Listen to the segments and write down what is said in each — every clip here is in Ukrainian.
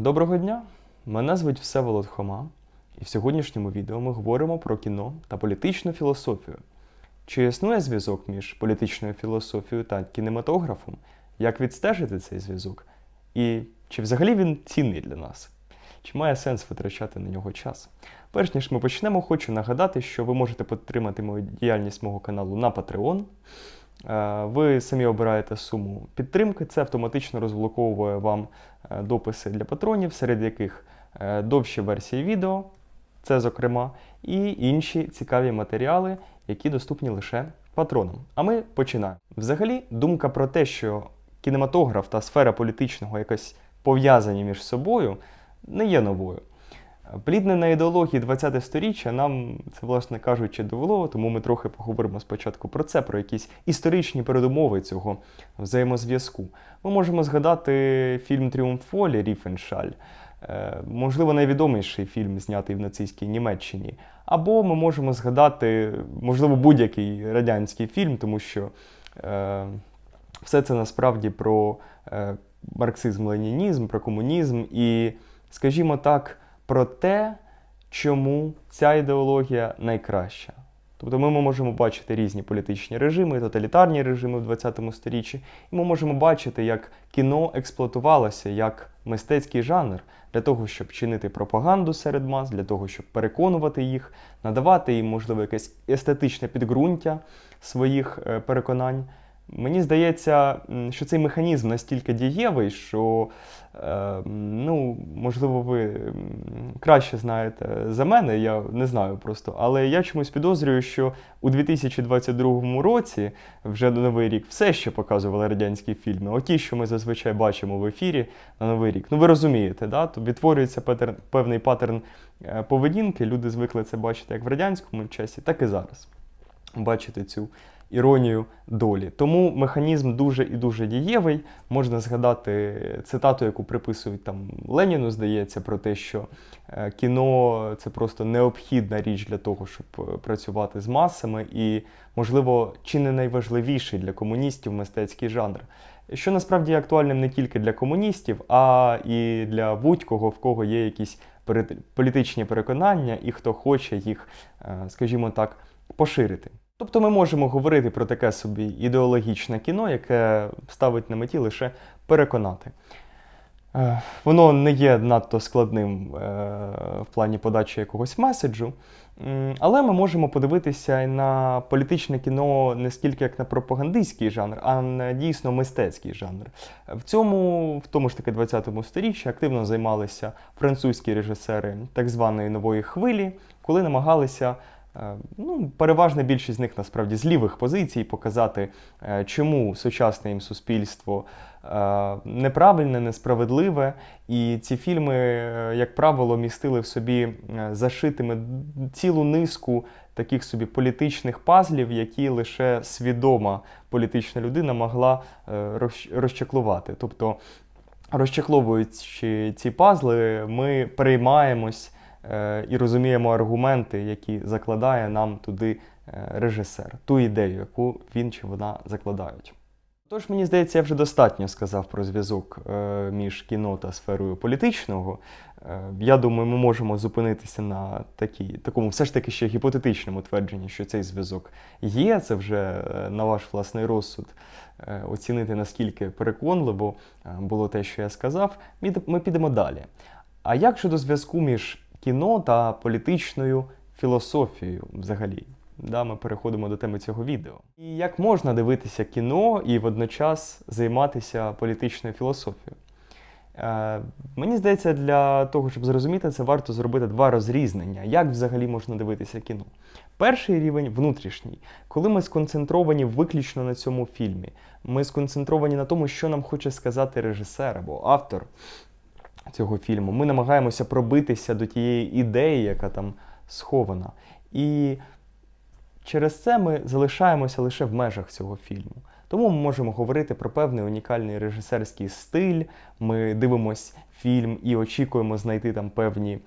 Доброго дня! Мене звуть Всеволод Хома, і в сьогоднішньому відео ми говоримо про кіно та політичну філософію. Чи існує зв'язок між політичною філософією та кінематографом? Як відстежити цей зв'язок? І чи взагалі він цінний для нас? Чи має сенс витрачати на нього час? Перш ніж ми почнемо, хочу нагадати, що ви можете підтримати мою діяльність мого каналу на Patreon. Е, Ви самі обираєте суму підтримки, це автоматично розблоковує вам е, дописи для патронів, серед яких е, довші версії відео, це зокрема, і інші цікаві матеріали, які доступні лише патронам. А ми починаємо. Взагалі, думка про те, що кінематограф та сфера політичного якось пов'язані між собою, не є новою. Плідне на ідеології 20 сторіччя нам це, власне кажучи, довело, тому ми трохи поговоримо спочатку про це, про якісь історичні передумови цього взаємозв'язку. Ми можемо згадати фільм Тріумф волі Ріфеншаль, е, можливо, найвідоміший фільм, знятий в нацистській Німеччині. Або ми можемо згадати, можливо, будь-який радянський фільм, тому що е, все це насправді про е, марксизм-ленінізм, про комунізм і, скажімо так, про те, чому ця ідеологія найкраща. Тобто ми можемо бачити різні політичні режими, тоталітарні режими в 20 сторіччі, і ми можемо бачити, як кіно експлуатувалося як мистецький жанр для того, щоб чинити пропаганду серед мас, для того, щоб переконувати їх, надавати їм, можливо, якесь естетичне підґрунтя своїх е, переконань. Мені здається, що цей механізм настільки дієвий, що, е, ну, можливо, ви краще знаєте за мене, я не знаю просто. Але я чомусь підозрюю, що у 2022 році, вже на Новий рік, все ще показували радянські фільми. Оті, що ми зазвичай бачимо в ефірі на Новий рік. Ну, ви розумієте, да? то відтворюється патерн, певний паттерн е, поведінки. Люди звикли це бачити як в радянському часі, так і зараз. Бачити цю іронію долі. Тому механізм дуже і дуже дієвий. Можна згадати цитату, яку приписують там Леніну, здається, про те, що е, кіно це просто необхідна річ для того, щоб е, працювати з масами, і, можливо, чи не найважливіший для комуністів мистецький жанр. Що насправді актуальним не тільки для комуністів, а і для будь-кого, в кого є якісь політичні переконання, і хто хоче їх, е, скажімо так, поширити. Тобто ми можемо говорити про таке собі ідеологічне кіно, яке ставить на меті лише переконати. Е, Воно не є надто складним е, в плані подачі якогось меседжу, але ми можемо подивитися на політичне кіно не скільки як на пропагандистський жанр, а на дійсно мистецький жанр. В цьому, в тому ж таки 20-му сторіччі, активно займалися французькі режисери так званої нової хвилі, коли намагалися Ну, переважна більшість з них насправді з лівих позицій показати, е, чому сучасне їм суспільство е, неправильне, несправедливе. І ці фільми, е, як правило, містили в собі е, зашитими цілу низку таких собі політичних пазлів, які лише свідома політична людина могла е, розч- розчеклувати. Тобто, розчекловуючи ці пазли, ми переймаємось е, і розуміємо аргументи, які закладає нам туди е, режисер, ту ідею, яку він чи вона закладають. Тож, мені здається, я вже достатньо сказав про зв'язок е, між кіно та сферою політичного. Е, я думаю, ми можемо зупинитися на такій, такому все ж таки ще гіпотетичному твердженні, що цей зв'язок є. Це вже е, на ваш власний розсуд е, оцінити, наскільки переконливо е, було те, що я сказав. Ми підемо далі. А як щодо зв'язку між кіно та політичною філософією взагалі? Да, ми переходимо до теми цього відео. І як можна дивитися кіно і водночас займатися політичною філософією? Е, мені здається, для того, щоб зрозуміти це, варто зробити два розрізнення, як взагалі можна дивитися кіно. Перший рівень внутрішній, коли ми сконцентровані виключно на цьому фільмі. Ми сконцентровані на тому, що нам хоче сказати режисер або автор цього фільму. Ми намагаємося пробитися до тієї ідеї, яка там схована. І через це ми залишаємося лише в межах цього фільму. Тому ми можемо говорити про певний унікальний режисерський стиль. Ми дивимось фільм і очікуємо знайти там певні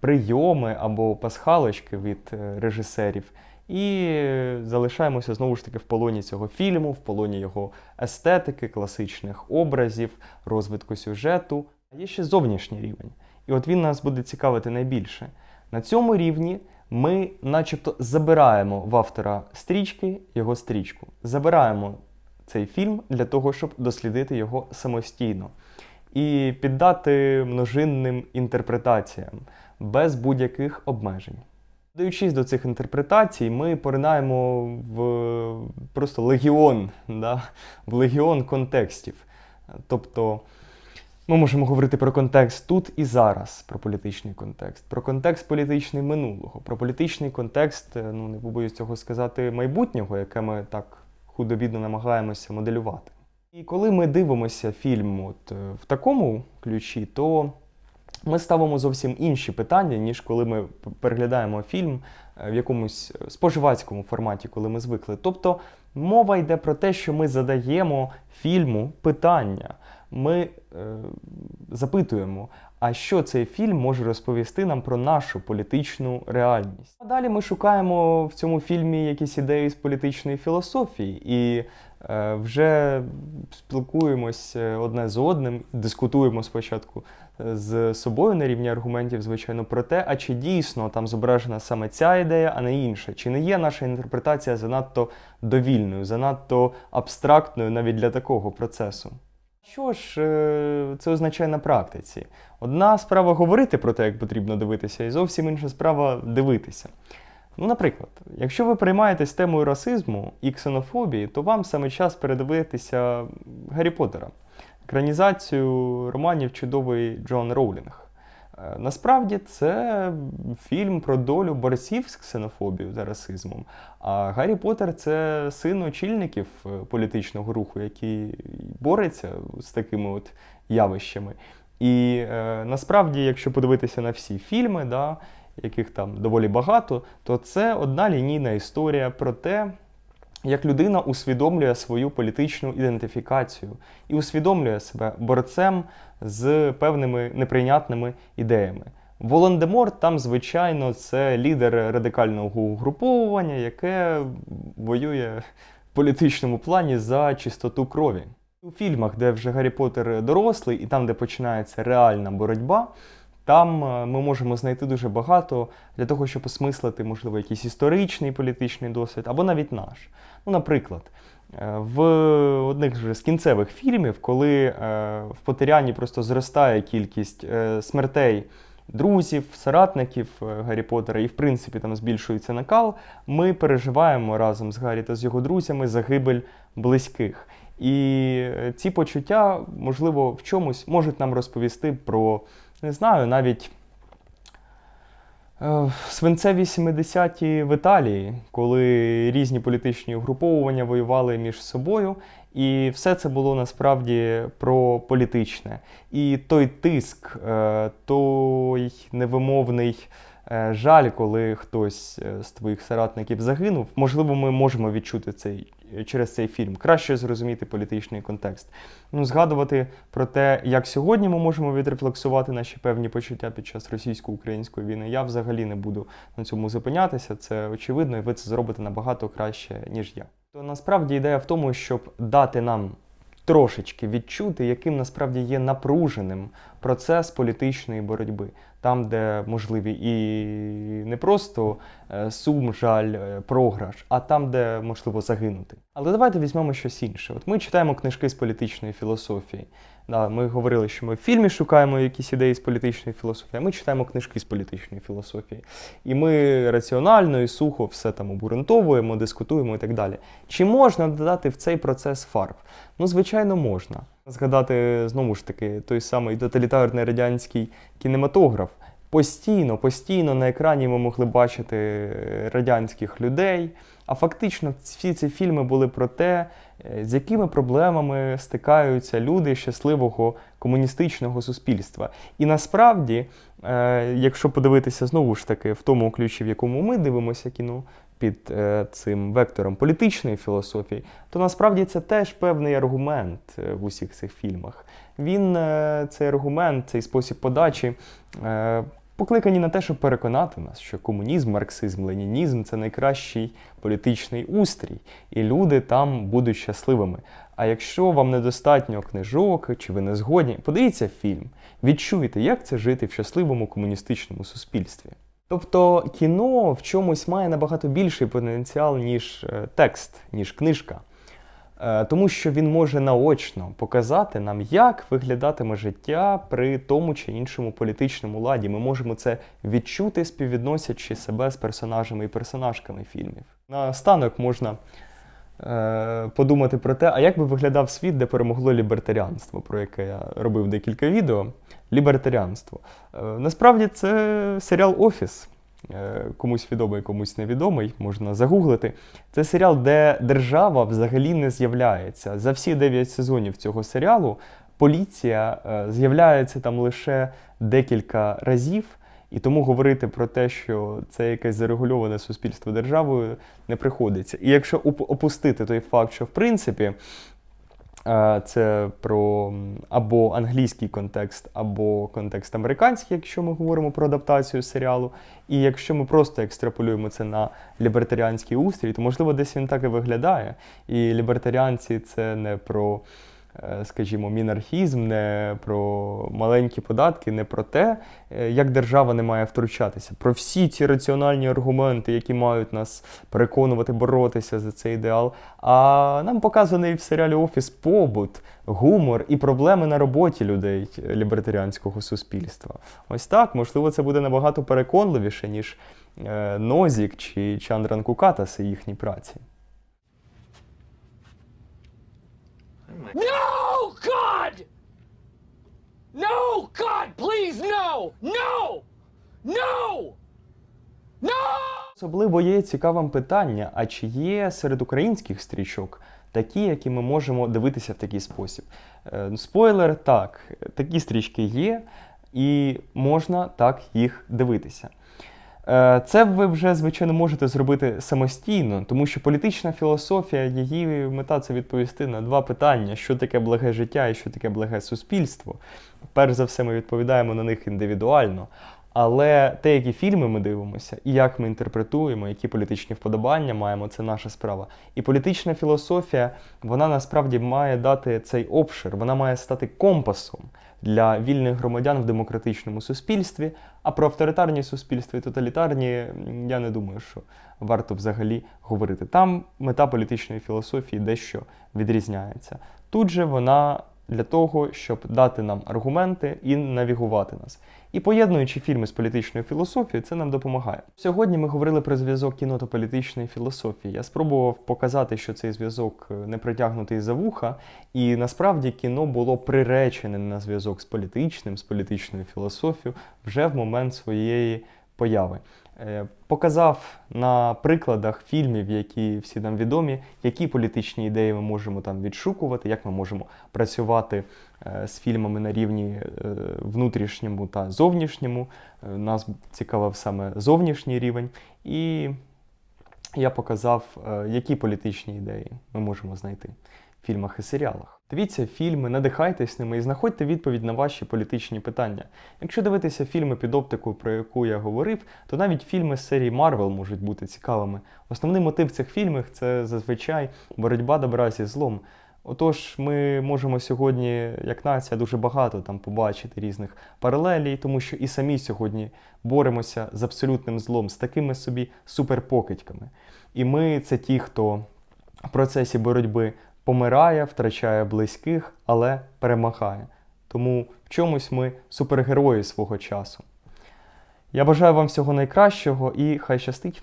прийоми або пасхалочки від е, режисерів. І залишаємося знову ж таки в полоні цього фільму, в полоні його естетики, класичних образів, розвитку сюжету. Є ще зовнішній рівень, і от він нас буде цікавити найбільше. На цьому рівні ми, начебто, забираємо в автора стрічки його стрічку. Забираємо цей фільм для того, щоб дослідити його самостійно і піддати множинним інтерпретаціям без будь-яких обмежень. Даючись до цих інтерпретацій, ми поринаємо в просто легіон, да? в легіон контекстів. Тобто ми можемо говорити про контекст тут і зараз, про політичний контекст, про контекст політичний минулого, про політичний контекст, е, ну не побоюсь цього сказати, майбутнього, яке ми так худо-бідно намагаємося моделювати. І коли ми дивимося фільм от, е, в такому ключі, то ми ставимо зовсім інші питання, ніж коли ми переглядаємо фільм е, в якомусь споживацькому форматі, коли ми звикли. Тобто мова йде про те, що ми задаємо фільму питання. Ми е, запитуємо, а що цей фільм може розповісти нам про нашу політичну реальність. А далі ми шукаємо в цьому фільмі якісь ідеї з політичної філософії і е, вже спілкуємось е, одне з одним, дискутуємо спочатку з собою на рівні аргументів, звичайно, про те, а чи дійсно там зображена саме ця ідея, а не інша, чи не є наша інтерпретація занадто довільною, занадто абстрактною навіть для такого процесу. Що ж е, це означає на практиці? Одна справа говорити про те, як потрібно дивитися, і зовсім інша справа дивитися. Ну, наприклад, якщо ви приймаєтесь темою расизму і ксенофобії, то вам саме час передивитися Гаррі Поттера, екранізацію романів чудовий Джон Роулінг. Е, Насправді це фільм про долю борців з ксенофобією та расизмом. А Гаррі Поттер це син очільників е, політичного руху, який бореться з такими от явищами. І е, насправді, якщо подивитися на всі фільми, да, яких там доволі багато, то це одна лінійна історія про те, як людина усвідомлює свою політичну ідентифікацію і усвідомлює себе борцем з певними неприйнятними ідеями. Волан-де-Морт там, звичайно, це лідер радикального угруповування, яке воює в політичному плані за чистоту крові. У фільмах, де вже Гаррі Поттер дорослий, і там, де починається реальна боротьба, там е, ми можемо знайти дуже багато для того, щоб осмислити, можливо, якийсь історичний політичний досвід, або навіть наш. Ну, наприклад, е, в одних вже з кінцевих фільмів, коли е, в Потеряні просто зростає кількість смертей друзів, соратників Гаррі Поттера, і в принципі там збільшується накал, ми переживаємо разом з Гаррі та з його друзями загибель близьких. І ці почуття, можливо, в чомусь можуть нам розповісти про, не знаю, навіть е, свинцеві 70-ті в Італії, коли різні політичні угруповування воювали між собою, і все це було насправді про політичне. І той тиск, е, той невимовний жаль, коли хтось е, з твоїх соратників загинув, можливо, ми можемо відчути цей через цей фільм, краще зрозуміти політичний контекст. Ну, згадувати про те, як сьогодні ми можемо відрефлексувати наші певні почуття під час російсько-української війни. Я взагалі не буду на цьому зупинятися. Це очевидно, і ви це зробите набагато краще, ніж я. То насправді ідея в тому, щоб дати нам трошечки відчути, яким насправді є напруженим процес політичної боротьби, там, де можливі і не просто е, сум, жаль, е, програш, а там, де можливо загинути. Але давайте візьмемо щось інше. От ми читаємо книжки з політичної філософії. Да, ми говорили, що ми в фільмі шукаємо якісь ідеї з політичної філософії, а ми читаємо книжки з політичної філософії. І ми раціонально і сухо все там обґрунтовуємо, дискутуємо і так далі. Чи можна додати в цей процес фарб? Ну, звичайно, можна. Згадати знову ж таки той самий тоталітарний радянський кінематограф. Постійно, постійно на екрані ми могли бачити радянських людей. А фактично всі ці фільми були про те, е, з якими проблемами стикаються люди щасливого комуністичного суспільства. І насправді, е, якщо подивитися знову ж таки в тому ключі, в якому ми дивимося кіно під е, цим вектором політичної філософії, то насправді це теж певний аргумент е, в усіх цих фільмах. Він е, цей аргумент, цей спосіб подачі. Покликані на те, щоб переконати нас, що комунізм, марксизм, ленінізм це найкращий політичний устрій, і люди там будуть щасливими. А якщо вам недостатньо книжок чи ви не згодні, подивіться фільм, відчуйте, як це жити в щасливому комуністичному суспільстві. Тобто кіно в чомусь має набагато більший потенціал, ніж е, текст, ніж книжка. Е, Тому що він може наочно показати нам, як виглядатиме життя при тому чи іншому політичному ладі. Ми можемо це відчути, співвідносячи себе з персонажами і персонажками фільмів. Наостанок можна е, подумати про те, а як би виглядав світ, де перемогло лібертаріанство, про яке я робив декілька відео. Лібертаріанство. Е, насправді це серіал Офіс. Е, Комусь відомий, комусь невідомий, можна загуглити. Це серіал, де держава взагалі не з'являється. За всі 9 сезонів цього серіалу поліція е, з'являється там лише декілька разів. І тому говорити про те, що це якесь зарегульоване суспільство державою, не приходиться. І якщо опустити той факт, що в принципі це про або англійський контекст, або контекст американський, якщо ми говоримо про адаптацію серіалу, і якщо ми просто екстраполюємо це на лібертаріанський устрій, то можливо десь він так і виглядає. І лібертаріанці це не про. Е, Скажімо, мінархізм, не про маленькі податки, не про те, е, як держава не має втручатися, про всі ці раціональні аргументи, які мають нас переконувати, боротися за цей ідеал. А нам показаний в серіалі Офіс побут, гумор і проблеми на роботі людей лібертаріанського суспільства. Ось так, можливо, це буде набагато переконливіше, ніж е, Нозік чи Чандран Кукатас і їхні праці. No, God! No, God, please, no! No! No! No! Особливо є цікавим питання: а чи є серед українських стрічок такі, які ми можемо дивитися в такий спосіб? Е, ну, Спойлер, так, такі стрічки є, і можна так їх дивитися. Е, Це ви вже, звичайно, можете зробити самостійно, тому що політична філософія, її мета це відповісти на два питання: що таке благе життя і що таке благе суспільство. Перш за все, ми відповідаємо на них індивідуально. Але те, які фільми ми дивимося, і як ми інтерпретуємо, які політичні вподобання маємо, це наша справа. І політична філософія, вона насправді має дати цей обшир, вона має стати компасом для вільних громадян в демократичному суспільстві. А про авторитарні суспільства і тоталітарні я не думаю, що варто взагалі говорити. Там мета політичної філософії дещо відрізняється. Тут же вона для того, щоб дати нам аргументи і навігувати нас. І поєднуючи фільми з політичною філософією, це нам допомагає. Сьогодні ми говорили про зв'язок кіно та політичної філософії. Я спробував показати, що цей зв'язок е, не притягнутий за вуха, і насправді кіно було приречене на зв'язок з політичним, з політичною філософією вже в момент своєї появи. Е, Показав на прикладах фільмів, які всі нам відомі, які політичні ідеї ми можемо там відшукувати, як ми можемо працювати е, з фільмами на рівні е, внутрішньому та зовнішньому. Нас цікавив саме зовнішній рівень. І я показав, які політичні ідеї ми можемо знайти в фільмах і серіалах. Дивіться фільми, надихайтесь ними і знаходьте відповідь на ваші політичні питання. Якщо дивитися фільми під оптику, про яку я говорив, то навіть фільми з серії Марвел можуть бути цікавими. Основний мотив цих фільмів це зазвичай боротьба добра зі злом. Отож, ми можемо сьогодні, як нація, дуже багато там побачити різних паралелей, тому що і самі сьогодні боремося з абсолютним злом, з такими собі суперпокидьками. І ми це ті, хто в процесі боротьби помирає, втрачає близьких, але перемагає. Тому в чомусь ми супергерої свого часу. Я бажаю вам всього найкращого і хай щастить!